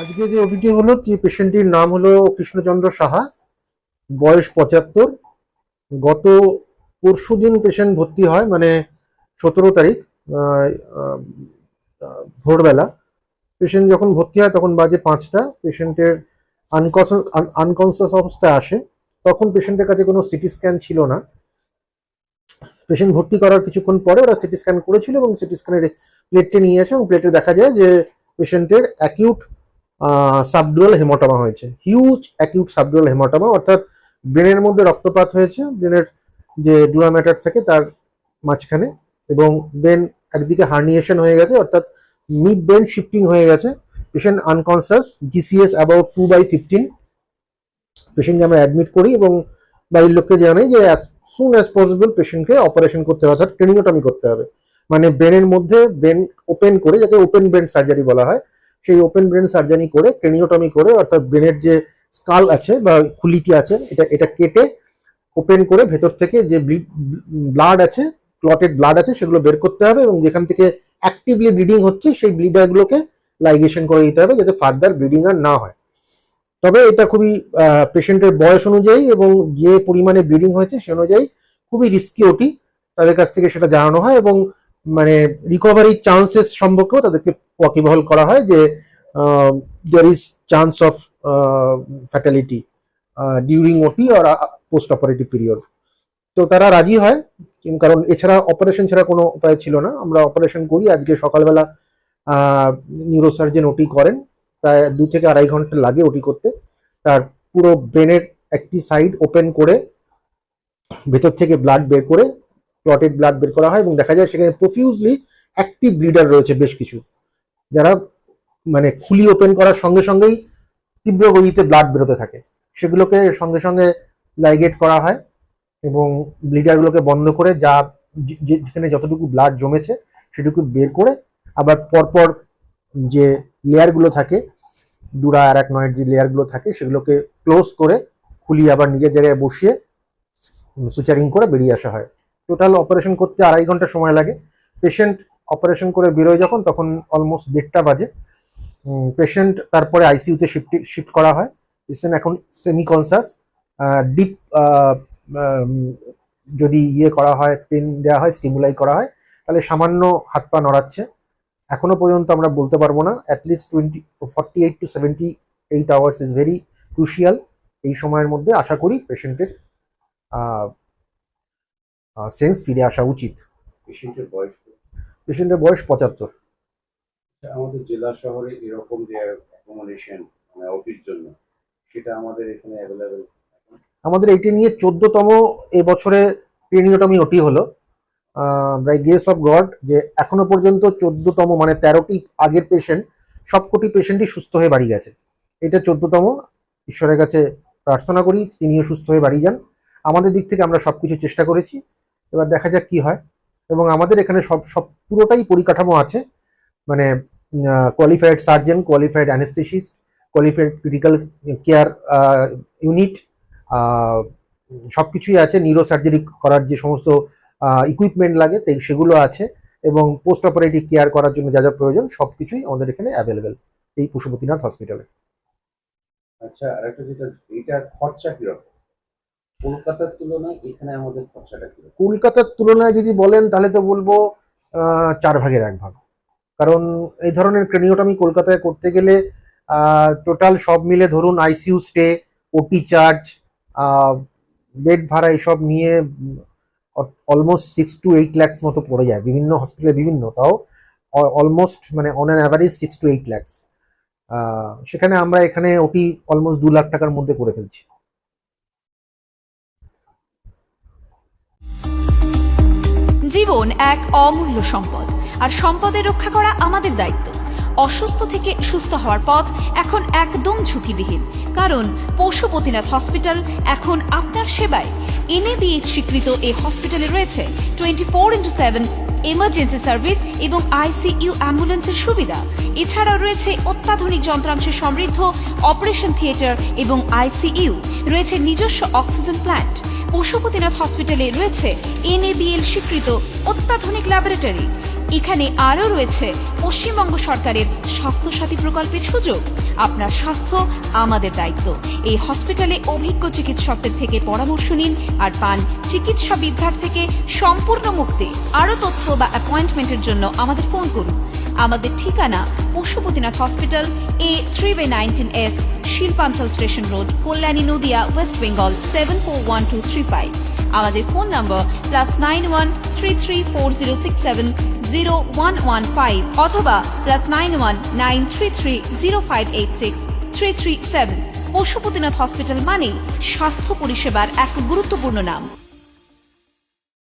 আজকে যে ওটিটি হলো যে পেশেন্টটির নাম হলো কৃষ্ণচন্দ্র সাহা বয়স পঁচাত্তর। গত পরশু দিন পেশেন্ট ভর্তি হয় মানে সতেরো তারিখ ভোরবেলা। পেশেন্ট যখন ভর্তি হয় তখন বাজে পাঁচটা। পেশেন্টের আনকনসিয়াস অবস্থায় আসে। তখন পেশেন্টের কাছে কোনো সিটি স্ক্যান ছিল না। পেশেন্ট ভর্তি করার কিছুক্ষণ পরে ওরা সিটি স্ক্যান করেছিল এবং সিটি স্ক্যানের প্লেটটি নিয়ে আসে এবং প্লেটে দেখা যায় যে পেশেন্টের অ্যাকিউট সাবডুয়াল হেমাটোমা হয়েছে। হিউজ অ্যাকিউট সাবডুয়াল হেমাটোমা অর্থাৎ ব্রেনের মধ্যে রক্তপাত হয়েছে। ব্রেনের যে ডুয়া ম্যাটার থাকে তার মাঝখানে এবং ব্রেন একদিকে হার্নিয়েশন হয়ে গেছে, অর্থাৎ মিড ব্রেন শিফটিং হয়ে গেছে। Patient unconscious GCS about two by fifteen পেশেন্টকে আমরা অ্যাডমিট করি এবং বাড়ির লোককে জানাই যে অ্যাজ সুন অ্যাজ পসিবল পেশেন্টকে অপারেশন করতে হবে, অর্থাৎ ট্রেনিওটমি করতে হবে। মানে ব্রেনের মধ্যে ব্রেন ওপেন করে, যাকে ওপেন ব্রেন সার্জারি বলা হয়, সেই ওপেন ব্রেন সার্জারি করে ক্রেনিওটমি করে, অর্থাৎ ব্রেনের যে স্কাল আছে বা খুলিটি আছে, এটা এটা কেটে ওপেন করে ভেতর থেকে যে ব্লাড আছে ক্লটেড ব্লাড আছে, সেগুলো বের করতে হবে এবং যেখান থেকে অ্যাক্টিভলি ব্লিডিং হচ্ছে, সেই ব্লিডারগুলোকে লাইগেশন করে দিতে হবে, যাতে ফার্দার ব্লিডিং আর না হয়। তবে এটা খুবই পেশেন্টের বয়স অনুযায়ী এবং যে পরিমাণে ব্লিডিং হয়েছে সে অনুযায়ী খুবই রিস্কি ওটি তাদের কাছ থেকে সেটা জানানো হয় এবং মানে রিকভারি চান্সেস সম্পর্কেও তাদেরকে ওয়াকিবহল করা হয় যে there is chance of fatality during OT R post operative period তো তারা রাজি হয় কারণ এছাড়া অপারেশন ছাড়া কোনো উপায় ছিল না। আমরা অপারেশন করি, আজকে সকালবেলা নিউরোসার্জন ওটি করেন। প্রায় দু থেকে আড়াই ঘণ্টা লাগে ওটি করতে। তার পুরো ব্রেনের একটি সাইড ওপেন করে ভেতর থেকে ব্লাড বের করে ক্লটেড ব্লাড বের করা হয় এবং দেখা যায় সেখানে প্রফিউজলি অ্যাক্টিভ ব্লিডার রয়েছে বেশ কিছু। যারা মানে খুলি ওপেন করার সঙ্গে সঙ্গেই তীব্র গতিতে ব্লাড বেরোতে থাকে। সেগুলোকে সঙ্গে সঙ্গে লাইগেট করা হয় এবং ব্লিডারগুলোকে বন্ধ করে যা যেখানে যতটুকু ব্লাড জমেছে সেটুকু বের করে আবার পরপর যে লেয়ারগুলো থাকে দুরা আর এক নয়ের যে লেয়ারগুলো থাকে, সেগুলোকে ক্লোজ করে খুলি আবার নিজের জায়গায় বসিয়ে সুচারিং করে বেরিয়ে আসা হয়। টোটাল অপারেশন করতে আড়াই ঘণ্টা সময় লাগে। পেশেন্ট অপারেশন করে বেরোয় যখন, তখন অলমোস্ট দেড়টা বাজে। পেশেন্ট তারপরে আইসিইউতে শিফট শিফট করা হয়। পেশেন্ট এখন সেমি কনসাস ডিপ যদি ইয়ে করা হয় পেন দেওয়া হয় স্টিমুলাই করা হয়, তাহলে সামান্য হাত পা নড়াচ্ছে। এখনও পর্যন্ত আমরা বলতে পারব না। At least twenty forty eight to seventy eight hours is very crucial এই সময়ের মধ্যে। আশা করি পেশেন্টের সেন্স ফিরে আসা উচিত। পেশেন্টের বয়স পেশেন্টের বয়স পঁচাত্তর। আমাদের জেলা শহরে এরকম যে অ্যাকোমোডেশন মানে ওটির জন্য সেটা আমাদের এখানে অ্যাভেলেবেল আমাদের এটি নিয়ে চোদ্দতম এবছরে পেনিওটমি ওটি হলো। বাই গেস অফ গড যে এখনও পর্যন্ত চোদ্দতম মানে তেরোটি আগের পেশেন্ট সবকটি পেশেন্টই সুস্থ হয়ে বাড়ি গেছে। এটা চোদ্দতম। ঈশ্বরের কাছে প্রার্থনা করি, তিনিও সুস্থ হয়ে বাড়ি যান। আমাদের দিক থেকে আমরা সবকিছু চেষ্টা করেছি। এবার দেখা যাক কি হয়। এবং আমাদের এখানে সব সব পুরোটাই পরিকাঠামো আছে। মানে qualified surgeon qualified anaesthetist qualified critical care unit সব কিছুই আছে। নিউরো সার্জারি করার যে সমস্ত ইকুইপমেন্ট লাগে সেগুলো আছে এবং পোস্ট অপারেটিভ কেয়ার করার জন্য যা যা প্রয়োজন সব কিছুই আমাদের এখানে অ্যাভেলেবেল এই পশুপতিনাথ হসপিটালে আচ্ছা আর একটা যেটা এটা খরচা কীরকম? কলকাতার তুলনায় এখানে আমাদের খরচাটা কীরকম? কলকাতার তুলনায় যদি বলেন তাহলে তো বলব চার ভাগের এক ভাগ। কারণ এই ধরনের ক্রেনিওটমি কলকাতায় করতে গেলে টোটাল সব মিলে ধরুন ICU stay OT charge bed ভাড়া এসব নিয়ে almost six to eight lakhs মতো পড়ে যায়। বিভিন্ন হসপিটালে বিভিন্ন, তাও অলমোস্ট মানে on an average six to eight lakhs সেখানে আমরা এখানে ওটি অলমোস্ট দু লাখ টাকার মধ্যে করে ফেলছি। জীবন এক অমূল্য সম্পদ, আর সম্পদের রক্ষা করা আমাদের দায়িত্ব। অসুস্থ থেকে সুস্থ হওয়ার পথ এখন একদম ঝুঁকিবিহীন। কারণ পশুপতিনাথ হসপিটাল এখন আপনার সেবায়। এনএবিএইচ স্বীকৃত এই হসপিটালে রয়েছে twenty four into seven emergency service এবং আইসিইউ অ্যাম্বুলেন্সের সুবিধা। এছাড়াও রয়েছে অত্যাধুনিক যন্ত্রাংশে সমৃদ্ধ অপারেশন থিয়েটার এবং আইসিইউ। রয়েছে নিজস্ব অক্সিজেন প্ল্যান্ট। পশুপতিনাথ হসপিটালে রয়েছে এনএবিএল স্বীকৃত অত্যাধুনিক ল্যাবরেটরি। এখানে আরও রয়েছে পশ্চিমবঙ্গ সরকারের স্বাস্থ্যসাথী প্রকল্পের সুযোগ। আপনার স্বাস্থ্য আমাদের দায়িত্ব। এই হসপিটালে অভিজ্ঞ চিকিৎসকদের থেকে পরামর্শ নিন আর পান চিকিৎসা বিভ্রাট থেকে সম্পূর্ণ মুক্তি। আরও তথ্য বা অ্যাপয়েন্টমেন্টের জন্য আমাদের ফোন করুন। আমাদের ঠিকানা Pashupatinath hospital, A three by nineteen S, Shilpanchal station road, Kalyani Nadia, West Bengal, seven four one two three five. আমাদের phone number plus nine one three three four zero six seven zero one one five অথবা plus nine one nine three three zero five eight six three three seven Pashupatinath hospital মানেই স্বাস্থ্য পরিষেবার এক গুরুত্বপূর্ণ নাম।